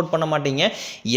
Support பண்ண மாட்டீங்க.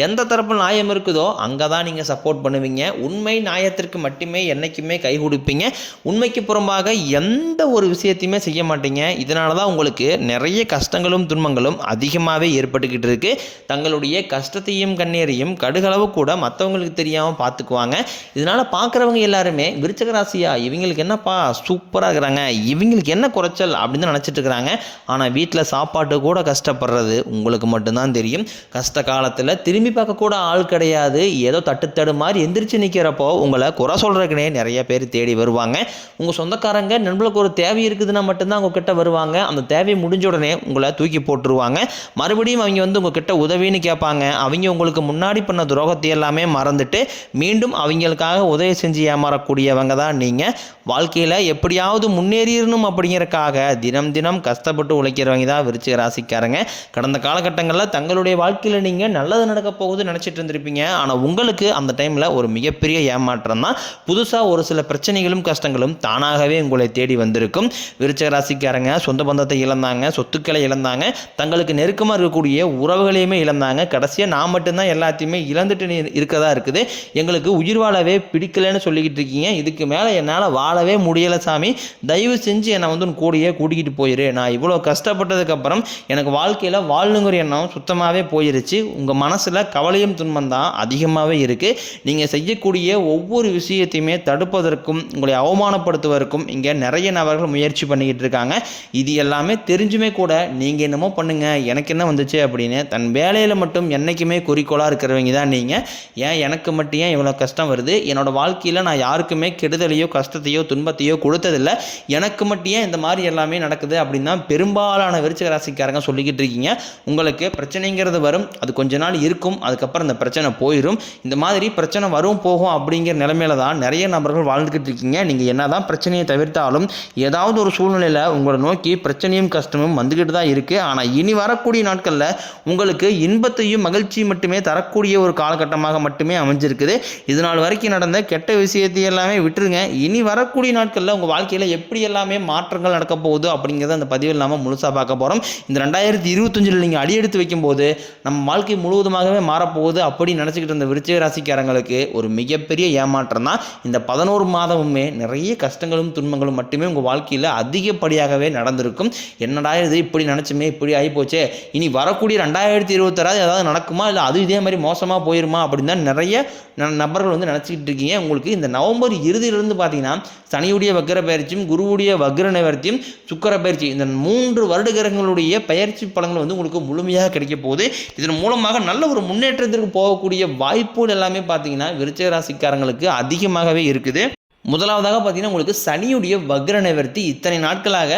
எந்த தரப்பு நியாயம் இருக்குதோ அங்கே தான் நீங்கள் சப்போர்ட் பண்ணுவீங்க. உண்மை நியாயத்திற்கு மட்டுமே என்றைக்குமே கை கொடுப்பீங்க. உண்மைக்கு புறம்பாக எந்த ஒரு விஷயத்தையுமே செய்ய மாட்டீங்க. இதனால தான் உங்களுக்கு நிறைய கஷ்டங்களும் துன்பங்களும் அதிகமாகவே ஏற்பட்டுக்கிட்டு இருக்கு. தங்களுடைய கஷ்டத்தையும் கண்ணீரையும் கடுகளவு கூட மற்றவங்களுக்கு தெரியாமல் பார்த்துக்குவாங்க இதனால் பார்க்குறவங்க எல்லாருமே விருச்சக ராசியா இவங்களுக்கு என்னப்பா சூப்பராக இருக்கிறாங்க. இவங்களுக்கு என்ன குறைச்சல் அப்படின்னு நினச்சிட்டு இருக்கிறாங்க. ஆனால் வீட்டில் சாப்பாட்டு கூட கஷ்டப்படுறது உங்களுக்கு மட்டும்தான் தெரியும். கஷ்ட காலத்தில் திரும்பி பார்க்கக்கூட ஆள் கிடையாது. ஏதோ தட்டுத்தடு மாதிரி எந்திரிச்சு நிற்கிறப்போ உங்களை குறை சொல்கிறதுக்குனே நிறைய பேர் தேடி வருவாங்க. உங்கள் சொந்தக்காரங்க நண்பர்களுக்கு ஒரு தேவை இருக்குதுன்னா மட்டும்தான் உங்ககிட்ட வருவாங்க. அந்த தேவை முடிஞ்ச உடனே உங்களை தூக்கி போட்டுருவாங்க. மறுபடியும் அவங்க வந்து உங்ககிட்ட உதவின்னு கேட்பாங்க. அவங்க உங்களுக்கு முன்னாடி பண்ண துரோகத்தை எல்லாமே மறந்துட்டு மீண்டும் அவங்களுக்காக உதவி செஞ்சு ஏமாறக்கூடியவங்க தான் நீங்கள் வாழ்க்கையில் எப்படியாவது முன்னேறிடணும் அப்படிங்கிறக்காக தினம் தினம் கஷ்டப்பட்டு உழைக்கிறவங்க தான் விருச்சிக ராசிக்காரங்க. கடந்த காலகட்டங்களில் தங்களுடைய வாழ்க்கையில் நீங்கள் நல்லது நடக்க போகுதுன்னு நினச்சிட்டு இருந்திருப்பீங்க. ஆனால் உங்களுக்கு அந்த டைமில் ஒரு மிகப்பெரிய ஏமாற்றம் தான். புதுசாக ஒரு சில பிரச்சனைகளும் கஷ்டங்களும் தானாகவே உங்களை தேடி வந்திருக்கும். விருச்சக ராசிக்காரங்க சொந்த பந்தத்தை இழந்தாங்க சொத்துக்களை இழந்தாங்க தங்களுக்கு நெருக்கமாக இருக்கக்கூடிய உறவுகளையுமே இழந்தாங்க. கடைசியாக நான் மட்டும்தான் எல்லாத்தையுமே இழந்துட்டு இருக்கதா இருக்குது. எங்களுக்கு உயிர் வாழவே பிடிக்கலன்னு சொல்லிக்கிட்டு இருக்கீங்க. இதுக்கு மேலே என்னால் வாழவே முடியலை சாமி. தயவு செஞ்சு என்னை வந்து உன் கூடயே கூட்டிக்கிட்டு போயிரு. நான் இவ்வளோ கஷ்டப்பட்டதுக்கப்புறம் எனக்கு வாழ்க்கையில் வாழணுங்கிற எண்ணம் சுத்தமாகவே போயிருச்சு. உங்கள் மனசில் கவலையும் துன்பம் தான் அதிகமாகவே இருக்குது நீங்கள் செய்யக்கூடிய ஒவ்வொரு விஷயத்தையுமே தடுப்பதற்கும் உங்களை அவமானப்படுத்துவதற்கும் இங்கே நிறைய நபர்கள் முயற்சி பண்ணிக்கிட்டு இருக்காங்க. இது எல்லாமே தெரிஞ்சுமே கூட நீங்கள் என்னமோ பண்ணுங்கள் எனக்கு என்ன வந்துச்சு அப்படின்னு தன் வேலையில் மட்டும் என்றைக்குமே குறிக்கோளாக இருக்கிறவங்க தான் நீங்கள் ஏன் எனக்கு மட்டும் ஏன் இவ்வளோ கஷ்டம் வருது? என்னோடய வாழ்க்கையில் நான் யாருக்குமே கெடுதலையோ கஷ்டத்தையோ துன்பத்தையோ கொடுத்ததில்ல. எனக்கு மட்டும் ஏன் இந்த மாதிரி எல்லாமே நடக்குது அப்படின்னு தான் பெரும்பாலான விருச்சிக ராசிக்காரங்க சொல்லிக்கிட்டு இருக்கீங்க. உங்களுக்கு பிரச்சனைங்கிறது வரும் அது கொஞ்ச நாள் இருக்கும் அதுக்கப்புறம் இந்த பிரச்சனை போயிடும் இந்த மாதிரி பிரச்சனை வரும் போகும் அப்படிங்கிற நிலைமையில தான் நிறைய நபர்கள் வாழ்ந்துக்கிட்டு இருக்கீங்க. நீங்கள் என்ன தான் பிரச்சனையை தவிர்த்தாலும் ஏதாவது ஒரு சூழ்நிலையில் உங்களை நோக்கி பிரச்சனையும் கஷ்டமும் வந்துக்கிட்டு தான் இருக்குது ஆனால் இனி வரக்கூடிய நாட்களில் உங்களுக்கு இன்பத்தையும் மகிழ்ச்சியும் மட்டுமே தரக்கூடிய ஒரு காலகட்டமாக மட்டுமே அமைஞ்சிருக்குது. இது நாள் வரைக்கும் நடந்த கெட்ட விஷயத்தை எல்லாமே விட்டுருங்க. இனி வரக்கூடிய நாட்களில் உங்கள் வாழ்க்கையில் எப்படி எல்லாமே மாற்றங்கள் நடக்க போகுது அப்படிங்கிறத அந்த பதிவு இல்லாமல் முழுசாக பார்க்க போகிறோம் இந்த ரெண்டாயிரத்தி இருபத்தஞ்சில் நீங்கள் அடியெடுத்து வைக்கும்போது நம்ம வாழ்க்கை முழுவதுமாகவே மாறப்போகுது அப்படின்னு நினச்சிக்கிட்டு இருந்த விருச்சிக ராசிக்காரங்களுக்கு ஒரு மிகப்பெரிய ஏமாற்றம் தான். இந்த பதினோரு மாதமுமே நிறைய கஷ்டங்களும் துன்பங்களும் மட்டுமே உங்கள் வாழ்க்கையில் அதிகப்படியாகவே நடந்திருக்கும். என்னடா இது இப்படி நினச்சுமே இப்படி ஆகிப்போச்சே இனி வரக்கூடிய ரெண்டாயிரத்தி இருபத்தாறாவது ஏதாவது நடக்குமா? இல்லை அது இதே மாதிரி மோசமாக போயிருமா? அப்படின்னு தான் நிறைய ந- நபர்கள் வந்து நினச்சிக்கிட்டு இருக்கீங்க. உங்களுக்கு இந்த நவம்பர் இறுதியிலிருந்து பார்த்தீங்கன்னா சனியுடைய வக்கர பயிற்சியும் குருவுடைய வக்ர நிவர்த்தியும் சுக்கர பயிற்சி இந்த மூன்று வருடகிரகங்களுடைய பயிற்சி பலன்கள் வந்து உங்களுக்கு முழுமையாக கிடைக்க போகுது. இதன் மூலமாக நல்ல ஒரு முன்னேற்றத்திற்கு போகக்கூடிய வாய்ப்புகள் எல்லாமே பார்த்தீங்கன்னா விருச்சிக ராசிக்காரங்களுக்கு அதிகமாகவே இருக்குது. முதலாவதாக பார்த்தீங்கன்னா உங்களுக்கு சனியுடைய வக்ர நிவர்த்தி இத்தனை நாட்களாக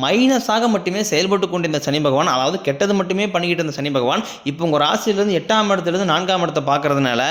மைனஸாக மட்டுமே செயல்பட்டு கொண்டிருந்த சனி பகவான் அதாவது கெட்டது மட்டுமே பண்ணிக்கிட்டு இருந்த சனி பகவான் இப்போ உங்கள் ராசியிலேருந்து எட்டாம் இடத்துலேருந்து நான்காம் இடத்தை பார்க்குறதுனால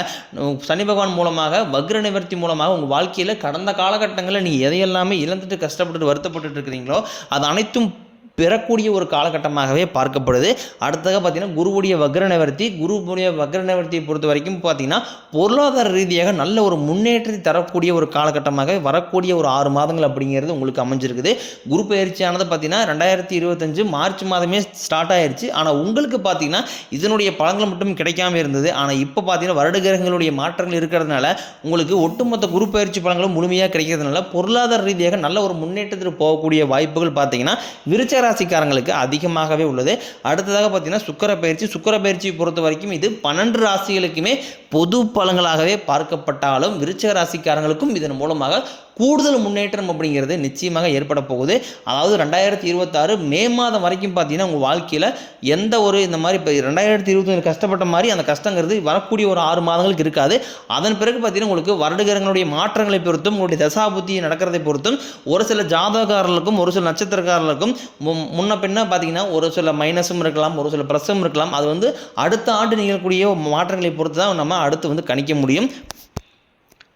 சனி பகவான் மூலமாக வக்ர நிவர்த்தி மூலமாக உங்கள் வாழ்க்கையில் கடந்த காலகட்டங்களில் நீங்கள் எதையெல்லாமே இழந்துட்டு கஷ்டப்பட்டு வருத்தப்பட்டு இருக்கிறீங்களோ அது அனைத்தும் பெறக்கூடிய ஒரு காலகட்டமாகவே பார்க்கப்படுது. அடுத்ததாக பார்த்தீங்கன்னா குருவுடைய வக்ர நிவர்த்தி குருவுடைய வக்ர நிவர்த்தியை பொறுத்த வரைக்கும் பார்த்தீங்கன்னா பொருளாதார ரீதியாக நல்ல ஒரு முன்னேற்றத்தை தரக்கூடிய ஒரு காலகட்டமாக வரக்கூடிய ஒரு ஆறு மாதங்கள் அப்படிங்கிறது உங்களுக்கு அமைஞ்சிருக்குது. குரு பயிற்சியானது பார்த்தீங்கன்னா ரெண்டாயிரத்தி இருபத்தஞ்சு மார்ச் மாதமே ஸ்டார்ட் ஆயிடுச்சு ஆனால் உங்களுக்கு பார்த்தீங்கன்னா இதனுடைய பலன்கள் மட்டும் கிடைக்காம இருந்தது. ஆனால் இப்போ பார்த்தீங்கன்னா வருடகிரகங்களுடைய மாற்றங்கள் இருக்கிறதுனால உங்களுக்கு ஒட்டுமொத்த குரு பயிற்சி பலன்களும் முழுமையாக கிடைக்கிறதுனால பொருளாதார ரீதியாக நல்ல ஒரு முன்னேற்றத்தில் போகக்கூடிய வாய்ப்புகள் பார்த்தீங்கன்னா விருச்ச ராசிக்காரங்களுக்கு அதிகமாகவே உள்ளது. அடுத்ததாக பார்த்தீங்கன்னா சுக்கர பயிற்சி. சுக்கர பயிற்சியை பொறுத்த வரைக்கும் இது பன்னெண்டு ராசிகளுக்குமே பொது பலன்களாகவே பார்க்கப்பட்டாலும் விருச்சக ராசிக்காரங்களுக்கும் இதன் மூலமாக கூடுதல் முன்னேற்றம் அப்படிங்கிறது நிச்சயமாக ஏற்பட போகுது. அதாவது ரெண்டாயிரத்தி இருபத்தாறு மே மாதம் வரைக்கும் பார்த்தீங்கன்னா உங்கள் வாழ்க்கையில் எந்த ஒரு இந்த மாதிரி இப்போ ரெண்டாயிரத்தி இருபத்தொன்று கஷ்டப்பட்ட மாதிரி அந்த கஷ்டங்கிறது வரக்கூடிய ஒரு ஆறு மாதங்களுக்கு இருக்காது. அதன் பிறகு பார்த்தீங்கன்னா உங்களுக்கு வருடகிரங்களுடைய மாற்றங்களை பொறுத்தும் உங்களுடைய தசாபுத்தி நடக்கிறதை பொறுத்தும் ஒரு சில ஜாதகாரர்களுக்கும் ஒரு சில நட்சத்திரக்காரர்களுக்கும் மு- முன்ன பின்ன பார்த்தீங்கன்னா ஒரு சில மைனஸும் இருக்கலாம் ஒரு சில ப்ளஸ்ஸும் இருக்கலாம். அது வந்து அடுத்த ஆண்டு நிகழக்கூடிய மாற்றங்களை பொறுத்து தான் நம்ம அடுத்து வந்து கணிக்க முடியும்.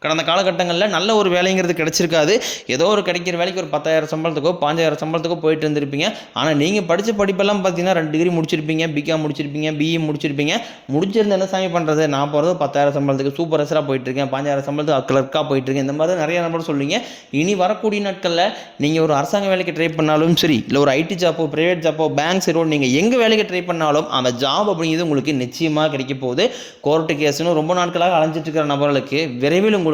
கடந்த காலகட்டங்களில் நல்ல ஒரு வேலைங்கிறது கிடைச்சிருக்காது. ஏதோ ஒரு கிடைக்கிற வேலைக்கு ஒரு பத்தாயிரம் சம்பளத்துக்கோ பாஞ்சாயிரம் சம்பளத்துக்கோ போயிட்டு இருந்திருப்பீங்க. ஆனால் நீங்கள் படித்த படிப்பெல்லாம் பார்த்தீங்கன்னா ரெண்டு டிகிரி முடிச்சிருப்பீங்க பிகாம் முடிச்சிருப்பீங்க பிஇ முடிச்சிருப்பீங்க. முடிச்சிருந்த என்ன சாமி பண்ணுறது நான் போகிறது பத்தாயிரம் சம்பளத்துக்கு சூப்பர்வைசராக போயிட்டுருக்கேன். பாஞ்சாயிரம் சம்பளத்துக்கு கிளர்க்காக போயிட்டுருக்கேன். இந்த மாதிரி நிறைய நம்பர் சொல்லுவீங்க இனி வரக்கூடிய நாட்களில் நீங்கள் ஒரு அரசாங்க வேலைக்கு ட்ரை பண்ணாலும் சரி இல்லை ஒரு ஐடி ஜாப்போ ப்ரைவேட் ஜாப்போ பேங்க் சரி நீங்கள் எங்கே வேலைக்கு ட்ரை பண்ணாலும் அந்த ஜாப் அப்படிங்கிறது உங்களுக்கு நிச்சயமாக கிடைக்க போகுது. கோர்ட்டு கேஸ்னு ரொம்ப நாட்களாக அலைஞ்சிட்டு இருக்கிற நபர்களுக்கு விரைவில் உங்களுக்கு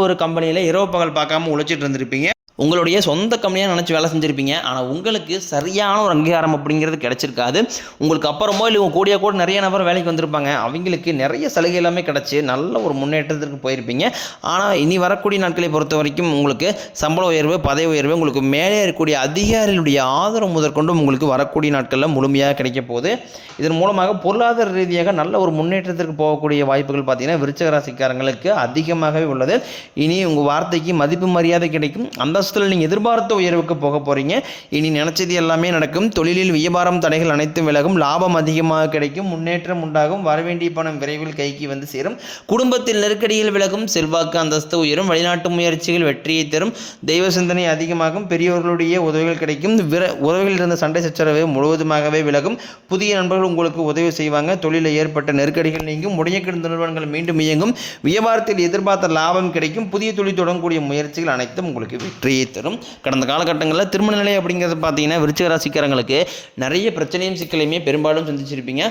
ஒரு கம்பெனியில் இரவு பகல் பார்க்காம உழைச்சிட்டு இருந்திருப்பீங்க. உங்களுடைய சொந்த கம்பெனியாக நினச்சி வேலை செஞ்சுருப்பீங்க. ஆனால் உங்களுக்கு சரியான ஒரு அங்கீகாரம் அப்படிங்கிறது கிடச்சிருக்காது. உங்களுக்கு அப்புறமோ இல்லை உங்கள் கூடிய கூட நிறைய நபர் வேலைக்கு வந்திருப்பாங்க. அவங்களுக்கு நிறைய சலுகை எல்லாமே கிடச்சி நல்ல ஒரு முன்னேற்றத்திற்கு போயிருப்பீங்க. ஆனால் இனி வரக்கூடிய நாட்களை பொறுத்த வரைக்கும் உங்களுக்கு சம்பள உயர்வு பதவி உயர்வு உங்களுக்கு மேலே இருக்கக்கூடிய அதிகாரிகளுடைய ஆதரவு முதற்கொண்டும் உங்களுக்கு வரக்கூடிய நாட்களில் முழுமையாக கிடைக்க போகுது. இதன் மூலமாக பொருளாதார ரீதியாக நல்ல ஒரு முன்னேற்றத்திற்கு போகக்கூடிய வாய்ப்புகள் பார்த்தீங்கன்னா விருச்சக ராசிக்காரங்களுக்கு அதிகமாகவே உள்ளது. இனி உங்கள் வார்த்தைக்கு மதிப்பு மரியாதை கிடைக்கும். அந்த அந்தஸ்தில் நீங்கள் எதிர்பார்த்த உயர்வுக்கு போக போகிறீங்க இனி நினச்சது எல்லாமே நடக்கும். தொழிலில் வியாபாரம் தடைகள் அனைத்தும் விலகும். லாபம் அதிகமாக கிடைக்கும். முன்னேற்றம் உண்டாகும். வரவேண்டிய பணம் விரைவில் கைக்கு வந்து சேரும். குடும்பத்தில் நெருக்கடியில் விலகும். செல்வாக்கு அந்தஸ்து உயரும். வெளிநாட்டு முயற்சிகள் வெற்றியை தரும். தெய்வ சிந்தனை அதிகமாகும். பெரியவர்களுடைய உதவிகள் கிடைக்கும். விர உறவில் இருந்த சண்டை சச்சரவு முழுவதுமாகவே விலகும். புதிய நண்பர்கள் உங்களுக்கு உதவி செய்வாங்க. தொழிலில் ஏற்பட்ட நெருக்கடிகள் நீங்கும். முடிய கிடந்த நிறுவனங்கள் மீண்டும் இயங்கும். வியாபாரத்தில் எதிர்பார்த்த லாபம் கிடைக்கும். புதிய தொழில் தொடங்கக்கூடிய முயற்சிகள் அனைத்தும் உங்களுக்கு வெற்றி வெற்றியை தரும். கடந்த காலகட்டங்களில் திருமண நிலை அப்படிங்கிறது பார்த்தீங்கன்னா விருச்சிக ராசிக்காரங்களுக்கு நிறைய பிரச்சனையும் சிக்கலையுமே பெரும்பாலும் சந்திச்சிருப்பீங்க.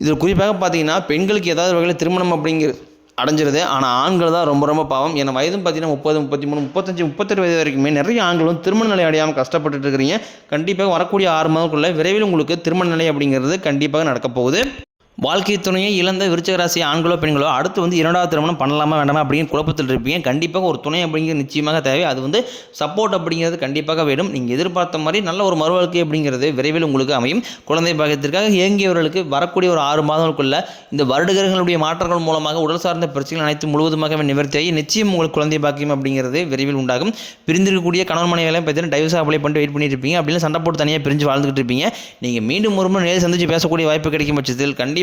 இதில் குறிப்பாக பார்த்தீங்கன்னா பெண்களுக்கு ஏதாவது வகையில் திருமணம் அப்படிங்கிறது அடைஞ்சிருது. ஆனால் ஆண்கள் தான் ரொம்ப ரொம்ப பாவம். ஏன்னா வயதும் பார்த்தீங்கன்னா முப்பது முப்பத்தி மூணு முப்பத்தஞ்சு முப்பத்தெட்டு வயது வரைக்குமே நிறைய ஆண்களும் திருமண நிலை அடையாமல் கஷ்டப்பட்டுட்டு இருக்கிறீங்க. கண்டிப்பாக வரக்கூடிய ஆறு மாதத்துக்குள்ளே விரைவில் உங்களுக்கு திருமண நிலை அப்படிங்கிறது கண்டிப்பாக நடக்கப்போகுது வாழ்க்கை துணையை இழந்த விருச்சகராசி ஆண்களோ பெண்களோ அடுத்து வந்து இரண்டாவது திருமணம் பண்ணலாமா வேண்டாமா அப்படின்னு குழப்பத்தில் இருப்பீங்க. கண்டிப்பாக ஒரு துணை அப்படிங்கிறது நிச்சயமாக தேவை. அது வந்து சப்போர்ட் அப்படிங்கிறது கண்டிப்பாக வேணும். நீங்கள் எதிர்பார்த்த மாதிரி நல்ல ஒரு மறுவாழ்க்கை அப்படிங்கிறது விரைவில் உங்களுக்கு அமையும். குழந்தை பாக்கியத்திற்காக இயங்கியவர்களுக்கு வரக்கூடிய ஒரு ஆறு மாதங்களுக்குள்ள இந்த வருடகிரகங்களுடைய மாற்றங்கள் மூலமாக உடல் சார்ந்த பிரச்சனைகள் அனைத்து முழுவதுமாகவே நிவர்த்தியாகி நிச்சயம் உங்களுக்கு குழந்தை பாக்கியம் அப்படிங்கிறது விரைவில் உண்டாகும். பிரிந்திருக்கக்கூடிய கணவன் மனைவியெல்லாம் பார்த்தீங்கன்னா டைவர்ஸ் அப்ளை பண்ணிட்டு வெயிட் பண்ணிட்டு இருப்பீங்க. அப்படின்னு சண்டை போட்டு தனியாக பிரிஞ்சு வாழ்ந்துகிட்டு இருப்பீங்க. நீங்கள் மீண்டும் ஒரு முறை நேரில் சந்திச்சு பேசக்கூடிய வாய்ப்பு கிடைக்கும் பட்சத்தில் கண்டிப்பாக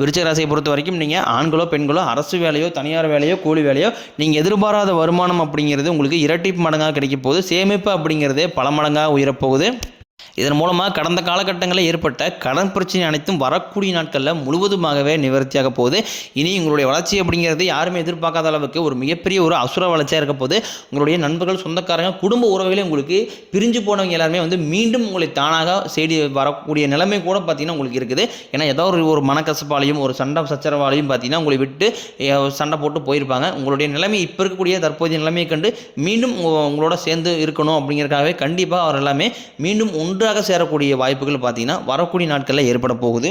விருச்சிக ராசியை பொறுத்த வரைக்கும் நீங்கள் ஆண்களோ பெண்களோ அரசு வேலையோ தனியார் வேலையோ கூலி வேலையோ நீங்கள் எதிர்பாராத வருமானம் அப்படிங்கிறது உங்களுக்கு இரட்டிப்பு மடங்காக கிடைக்க போகுது. சேமிப்பு அப்படிங்கிறதே பல மடங்காக உயரப்போகுது இதன் மூலமாக கடந்த காலகட்டங்களில் ஏற்பட்ட கடன் பிரச்சனை அனைத்தும் வரக்கூடிய நாட்களில் முழுவதுமாகவே நிவர்த்தியாக போகுது. இனி உங்களுடைய வளர்ச்சி அப்படிங்கிறது யாருமே எதிர்பார்க்காத அளவுக்கு ஒரு மிகப்பெரிய ஒரு அசுர வளர்ச்சியாக இருக்க போது உங்களுடைய நண்பர்கள் சொந்தக்காரங்க குடும்ப உறவுகளே உங்களுக்கு பிரிஞ்சு போனவங்க எல்லாருமே வந்து மீண்டும் உங்களை தானாக செய்தி வரக்கூடிய நிலைமை கூட பார்த்தீங்கன்னா உங்களுக்கு இருக்குது. ஏன்னா ஏதோ ஒரு ஒரு மனக்கசப்பாலையும் ஒரு சண்டை சச்சரவாலையும் பார்த்தீங்கன்னா உங்களை விட்டு சண்டை போட்டு போயிருப்பாங்க. உங்களுடைய நிலைமை இப்போ இருக்கக்கூடிய தற்போதைய நிலைமையை கண்டு மீண்டும் உங்களோட சேர்ந்து இருக்கணும் அப்படிங்கிறக்காகவே கண்டிப்பாக அவர் எல்லாமே மீண்டும் ஒன்றாக சேரக்கூடிய வாய்ப்புகள் பார்த்தீங்கன்னா வரக்கூடிய நாட்களில் ஏற்பட போகுது.